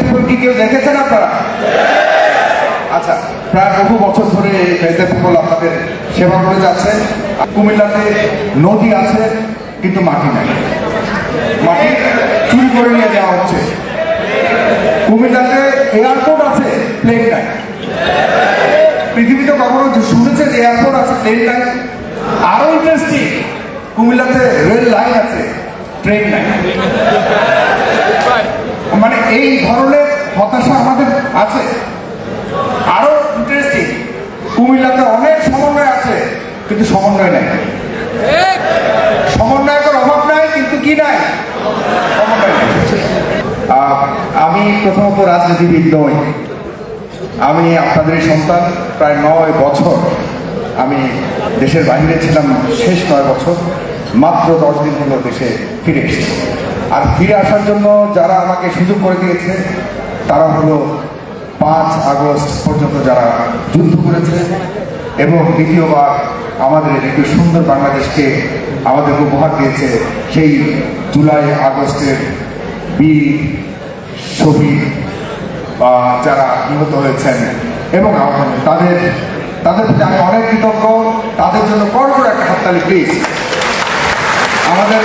People কি কেউ দেখেছেন আপনারা? আচ্ছা প্রায় বহু বছর ধরে এই পিপল আপনাদের সেবা করে যাচ্ছে। কুমিল্লাতে নদী আছে, কিন্তু মাটি নাই। মাটি চুরি করে নিয়ে যাওয়া হচ্ছে। কুমিল্লাতে এয়ারপোর্ট আছে প্লেন নাই। পৃথিবীতে কখনো শুনেছে যে এয়ারপোর্ট আছে প্লেন নাই? আরও ইন্টারেস্টিং কুমিল্লাতে রেল লাইন আছে ট্রেন নাই। এই ধরনের হতাশা আমাদের আছে। আরও ইন্টারেস্টিং কুমিল্লাতে অনেক সমন্বয় আছে, কিন্তু সমন্বয় নাই। সমন্বয়কের অভাব নাই, কিন্তু কি নাই? আমি প্রথমত রাজনীতিবিদ নই। আমি আপনাদের সন্তান, প্রায় নয় বছর আমি দেশের বাইরে ছিলাম, শেষ নয় বছর, মাত্র দশ দিন হলো দেশে ফিরে এসেছি। আর ফিরে আসার জন্য যারা আমাকে সুযোগ করে দিয়েছে, তারা হলো পাঁচ আগস্ট পর্যন্ত যারা যুদ্ধ করেছে এবং দ্বিতীয়বার আমাদের একটি সুন্দর বাংলাদেশকে আমাদের উপহার দিয়েছে সেই জুলাই আগস্টের বীর, শহীদ, বা যারা নিহত হয়েছেন এবং আহত তাদের তাদের প্রতি আমি অনেক কৃতজ্ঞ, তাদের জন্য বড় একটা হাততালি প্লিজ আমাদের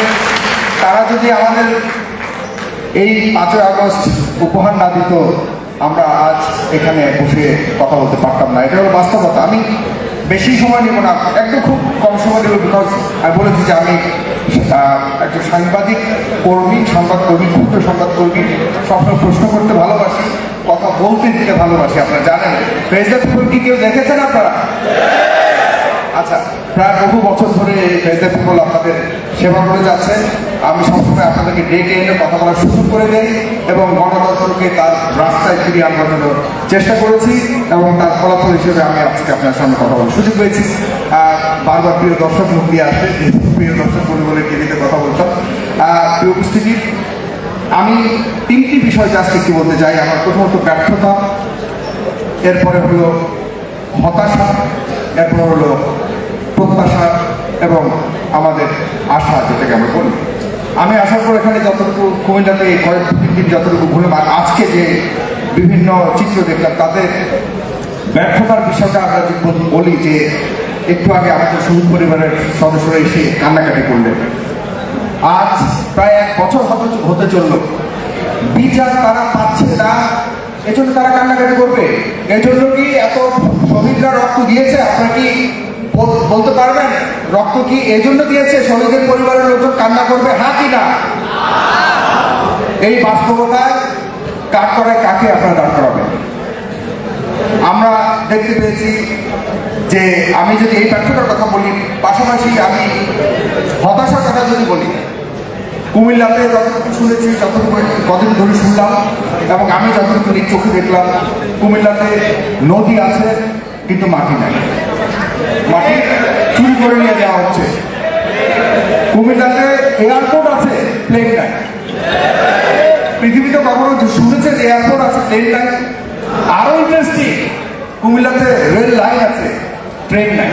তারা যদি আমাদের এই পাঁচই আগস্ট উপহার না দিত, আমরা আজ এখানে বসে কথা বলতে পারতাম না। এটা হলো বাস্তবতা। আমি বেশি সময় নেব না। একদম খুব কম সময় নেব বিকজ আমি বলেছি যে আমি একজন সাংবাদিক কর্মী, সংবাদ কর্মী, ক্ষুদ্র সংবাদ কর্মী। সবসময় প্রশ্ন করতে ভালোবাসি, কথা বলতে দিতে ভালোবাসি, আপনারা জানেন। ফেসবুক পিপল কি কেউ দেখেছেন আপনারা? আচ্ছা প্রায় বহু বছর ধরে এই ফেসবুক পিপল আপনাদের সেবা করে যাচ্ছে। আমি সবসময় আপনাদেরকে ডেকে এনে কথা বলার সুযোগ করে দেই এবং গণতন্ত্রকে তার রাস্তায় ফিরিয়ে আনবার জন্য চেষ্টা করেছি এবং তার ফলাফল হিসেবে আমি আজকে আপনার সামনে কথা বলার সুযোগ পেয়েছি। বারবার প্রিয় দর্শক মুখ দিয়ে প্রিয় দর্শক বলে বলে টিভিতে কথা বলতাম প্রিয় উপস্থিতি, আমি তিনটি বিষয় জাস্ট একটু বলতে চাই। আমার প্রথমত ব্যর্থতা, এরপরে হলো হতাশা, এরপর হলো প্রত্যাশা এবং আমাদের আশা, যেটাকে আমরা বলি। আমি আসার পর এখানে যতটুকু কুমিল্লাতে এই কয়েক দিন যতটুকু ঘুরলাম আর আজকে যে বিভিন্ন চিত্র দেখলাম তাদের ব্যর্থতার বিষয়টা আমরা যদি বল- যে একটু আগে আমাদের শহীদ পরিবারের সদস্যরা এসে কান্নাকাটি করলেন। আজ প্রায় এক বছর হতে হতে চলল। বিচার তারা পাচ্ছে না, এজন্য তারা কান্নাকাটি করবে। এজন্য কি এত শহীদরা রক্ত দিয়েছে? আপনারা কি বলতে পারবেন? রক্ত কি এজন্য দিয়েছে? শহীদের পরিবারের লোকজন কান্না করবে? হ্যাঁ কি না? এই বাস্তবতায় কাক করায় কাকে আপনারা দাঁড় করাবেন? আমরা দেখতে পেয়েছি যে আমি যদি এই ব্যর্থতার কথা বলি, পাশাপাশি আমি হতাশার কথা যদি বলি, কুমিল্লাতে যতটুকু শুনেছি, যতটুকু কদিন ধরে শুনলাম এবং আমি যতটুকু চোখে দেখলাম, কুমিল্লাতে নদী আছে, কিন্তু মাটি নাই। মাটি চুরি করে নিয়ে যাওয়া হচ্ছে। কুমিল্লাতে এয়ারপোর্ট আছে প্লেন নাই পৃথিবীতে এয়ারপোর্ট আছে প্লেন নাই আরও ইন্টারেস্টিং কুমিল্লাতে রেল লাইন আছে ট্রেন নাই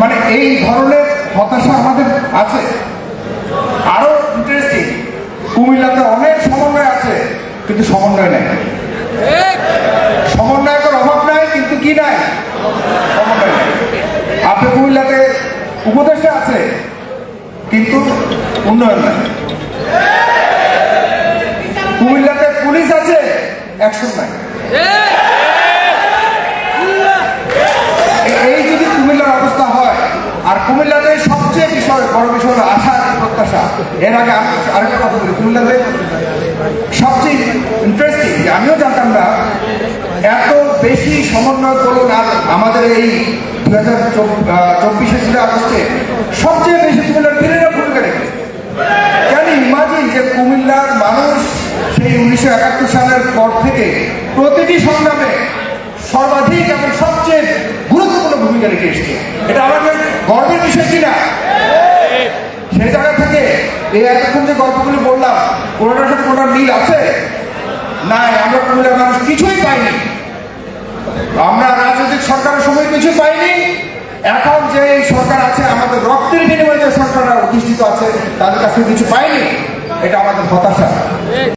মানে এই ধরনের হতাশা আমাদের আছে। আরও ইন্টারেস্টিং কুমিল্লাতে অনেক সমন্বয় আছে, কিন্তু সমন্বয় নাই সমন্বয়কের অভাব নাই কিন্তু কি নাই সমন্বয় নাই আপনি কুমিল্লাতে উপদেষ্টা আছে কিন্তু উন্নয়ন নাই। কুমিল্লাতে পুলিশ আছে অ্যাকশন নাই। এই যদি কুমিল্লার অবস্থা হয়, আর কুমিল্লাতে সবচেয়ে বিষয়, বড় বিষয় হলো আশা প্রত্যাশা। এর আগে আরেকটা কথা বলি, কুমিল্লাতে সবচেয়ে ইন্টারেস্টিং যে আমিও জানতাম না, এত বেশি সমন্বয় করুন আর আমাদের এই দু হাজার চব্বিশে জুলাই আগস্টে। সবচেয়ে বেশি কুমিল্লার বীরেরা ভূমিকা রেখেছে কেন ইমাজিন যে কুমিল্লার মানুষ সেই উনিশশো একাত্তর সালের পর থেকে প্রতিটি সংগ্রামে সর্বাধিক এবং সবচেয়ে গুরুত্বপূর্ণ ভূমিকা রেখে এসছে। এটা আমাদের গর্বের বিষয় কিনা? সেই জায়গা থেকে এই এতক্ষণ যে গল্পগুলি বললাম, কোনোটার সাথে কোনোটার মিল আছে? নাই, আমরা কুমিল্লার মানুষ কিছুই পাইনি। আমরা রাজনৈতিক সরকারের সময় কিছু পাইনি। এখন যে এই সরকার আছে, আমাদের রক্তের বিনিময়ে যে সরকাররা অধিষ্ঠিত আছে, তাদের কাছে কিছু পাইনি, এটা আমাদের হতাশা।